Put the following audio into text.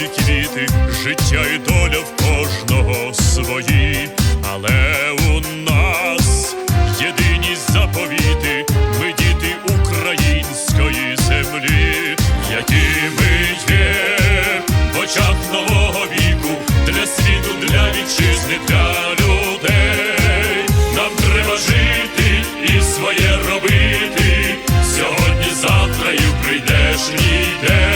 всі квіти, життя і доля в кожного свої, але у нас єдині заповіти, ми діти української землі, які ми є в очах нового віку, для світу, для вітчизни, для людей. Нам треба жити і своє робити. Сьогодні, завтра і в прийдешній день.